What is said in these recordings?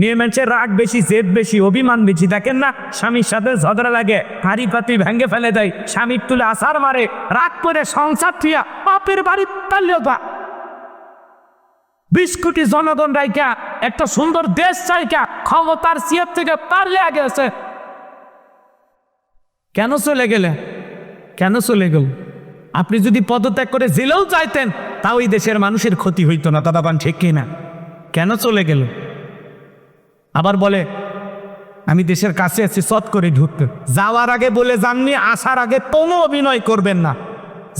মেয়ে মানুষের রাগ বেশি, জেদ বেশি, অভিমান বেশি। দেখেন না, স্বামীর সাথে ঝগড়া লাগে। হাড়ি পাতি ভেঙে ফেলে দেয়। স্বামীর তুলে আসার মারে। রাগ করে সংসার থিয়া বাপের বাড়ি পারলেও বা বিশ কোটি জনগণ রাইকা একটা সুন্দর দেশ চাইকা ক্ষমতার সিয়ার থেকে পারলে আগে আছে কেন চলে গেলে? কেন চলে গেল? আপনি যদি পদত্যাগ করে জেলেও চাইতেন তাও এই দেশের মানুষের ক্ষতি হইতো না। দাদা পান ঠিক কিনা? কেন চলে গেল? আবার বলে, আমি দেশের কাছে আছি সৎ করে ঢুকতে। যাওয়ার আগে বলে যাননি, আসার আগে কোনো অভিনয় করবেন না।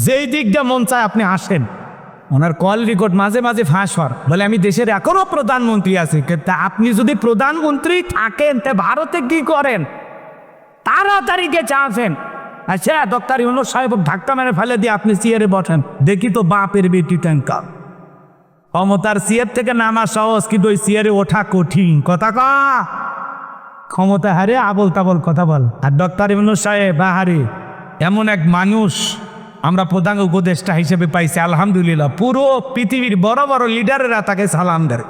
যেই দিকটা মন চায় আপনি আসেন। ওনার কল রেকর্ড মাঝে মাঝে ফাঁস হওয়ার। বলে, আমি দেশের এখনও প্রধানমন্ত্রী আছি তা আপনি যদি প্রধানমন্ত্রী থাকেন, তা ভারতে কি করেন? তাড়াতাড়ি গেছে আসেন আচ্ছা ডক্টর ইউনুস সাহেব ধাক্কা মেরে ফেলে দিয়ে আপনি চেয়ারে বসেন। দেখি তো বাপের বেটি ট্যাঙ্কার। ক্ষমতার সিয়ার থেকে নামা সহজ, কিন্তু ওই সিয়ারে ওঠা কঠিন। কথা কা। ক্ষমতা হারে আবল তাবল কথা বল। আর ডক্টর ইউনুস সাহেব, বাহারে, এমন এক মানুষ আমরা প্রধান উপদেষ্টা হিসেবে পাইছি, আলহামদুলিল্লাহ। পুরো পৃথিবীর বড় বড় লিডারেরা তাকে সালাম দেয়।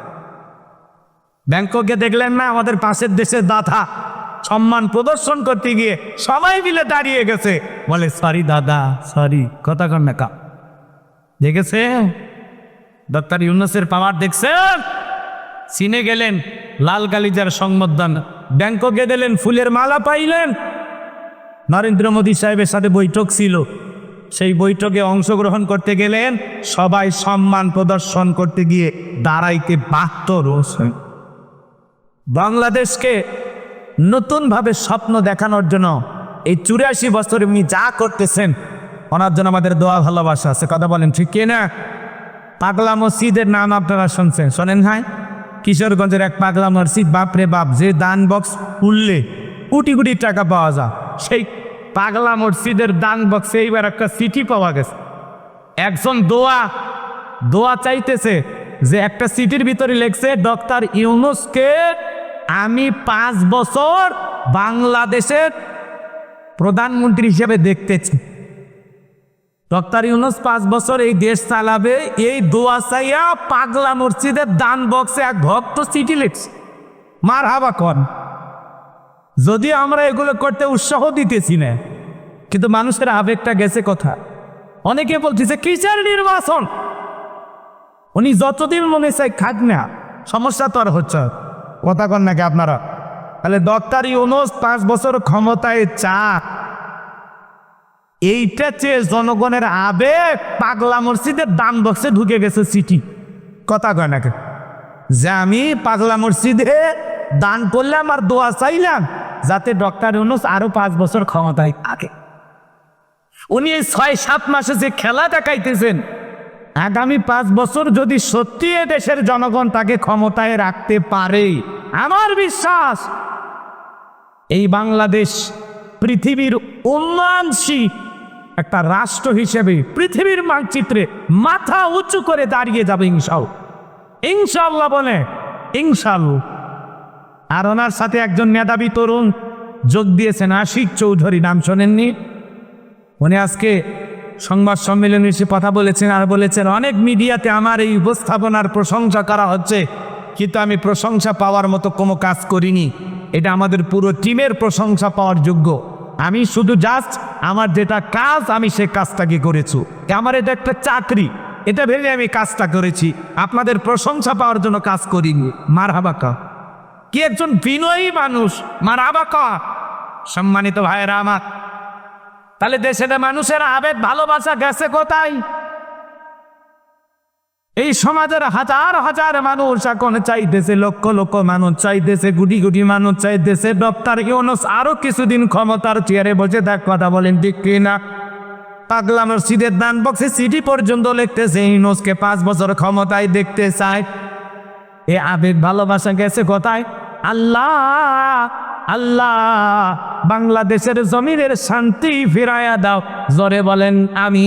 ব্যাংককে দেখলেন না, আমাদের পাশের দেশের দাদা সম্মান প্রদর্শন করতে গিয়ে সবাই মিলে দাঁড়িয়ে গেছে। বলে, সরি দাদা, সরি। কথা কন না কা। দেখেছে? ডক্টর ইউনুসের পাওয়ার দেখছেন? চীনে গেলেন, লাল গালিজার সংবর্ধন। ব্যাংককে গেলেন ফুলের মালা পাইলেন। নরেন্দ্র মোদী সাহেবের সাথে বৈঠক ছিল। সেই বৈঠকে অংশগ্রহণ করতে গেলেন, সবাই সম্মান প্রদর্শন করতে গিয়ে দাঁড়াইতে বাধ্য রয়েছে বাংলাদেশকে নতুনভাবে স্বপ্ন দেখানোর জন্য এই চুরাশি বছর উনি যা করতেছেন, ওনার জন্য আমাদের দোয়া ভালোবাসা আছে। কথা বলেন, ঠিক কি না পাগলা মসজিদের নাম আপনারা শুনছেন। শোনেন ভাই, কিশোরগঞ্জের এক পাগলা মসজিদ, বাপরে বাপ, যে দান বক্স খুললে কোটি কোটি টাকা পাওয়া যায়। সেই পাগলা মসজিদের দান বক্সে এইবার একটা চিঠি পাওয়া গেছে। একজন দোয়া দোয়া চাইতেছে যে একটা সিটির ভিতরে লেখছে, ডক্টর ইউনুসকে আমি পাঁচ বছর বাংলাদেশের প্রধানমন্ত্রী হিসেবে দেখতেছি। ডক্টর ইউনুস পাঁচ বছর এই দেশ চালাবে, এই দোয়া চাইয়া পাগলা মসজিদের দান বক্সে এক ভক্ত চিঠি লিখছে। মার হাবা কন। যদি আমরা এগুলো করতে উৎসাহ দিতেছি না, কিন্তু মানুষের আবেগটা গেছে কথা? অনেকে বলতেছে, কিসের নির্বাচন? উনি যতদিন মনে চাই খাক না, সমস্যা তো আর হচ্ছে কথা কন নাকি আপনারা? তাহলে ডক্টর ইউনুস পাঁচ বছর ক্ষমতায় চা এইটা চেয়ে জনগণের আবেগ পাগলা মসজিদের দান বক্সে ঢুকে গেছে সিটি। কথা কয় নাকি যে আমি পাগলা মসজিদে দান করলাম আর দোয়া চাইলাম, যাতে ডক্টর ইউনুস আরও পাঁচ বছর ক্ষমতায় থাকে। উনি এই ছয়, সাত মাসে যে খেলা দেখাইতেছেন, আগামী পাঁচ বছর যদি সত্যি এ দেশের জনগণ তাকে ক্ষমতায় রাখতে পারে, আমার বিশ্বাস এই বাংলাদেশ পৃথিবীর উন্নয়নশীল একটা রাষ্ট্র হিসেবে পৃথিবীর মানচিত্রে মাথা উঁচু করে দাঁড়িয়ে যাবে ইনশাল ইনশাল্লাহ বলে ইনশাল্লাহ আর ওনার সাথে একজন মেধাবী তরুণ যোগ দিয়েছেন আশিক চৌধুরী, নাম শোনেননি? উনি আজকে সংবাদ সম্মেলনে এসে কথা বলেছেন আর বলেছেন, অনেক মিডিয়াতে আমার এই উপস্থাপনার প্রশংসা করা হচ্ছে, কিন্তু আমি প্রশংসা পাওয়ার মতো কোনো কাজ করিনি। এটা আমাদের পুরো টিমের প্রশংসা পাওয়ার যোগ্য। আমি শুধু জাস্ট আমার যেটা কাজ, আমি সে কাজটাকে করেছি। আমার এটা একটা চাকরি। এটা ভেবে আমি কাজটা করেছি। আপনাদের প্রশংসা পাওয়ার জন্য কাজ করিনি। মার হাবাকা কি একজন বিনয়ী মানুষ। মার হাবাকা সম্মানিত ভাইয়েরা আমার। তাহলে দেশের মানুষের আবেগ, ভালোবাসা গেছে কোথায়? এই সমাজের হাজার হাজার মানুষ এখন চাইতেছে লক্ষ লক্ষ মানুষ, চাইতেছে গুটি গুটি মানুষ, চাইতেছে ডক্টর ইউনুস আরও কিছুদিন ক্ষমতার চেয়ারে বসে থাক, কথা বলেন ঠিক কিনা? পাগলা মসজিদের দান বক্সে সিটি পর্যন্ত লিখতেছে, ইউনুসকে পাঁচ বছর ক্ষমতায় দেখতে চায়। এ আবেগ ভালোবাসা গেছে কোথায়? আল্লাহ আল্লাহ, বাংলাদেশের জমিনের শান্তি ফিরাইয়া দাও। জোরে বলেন আমি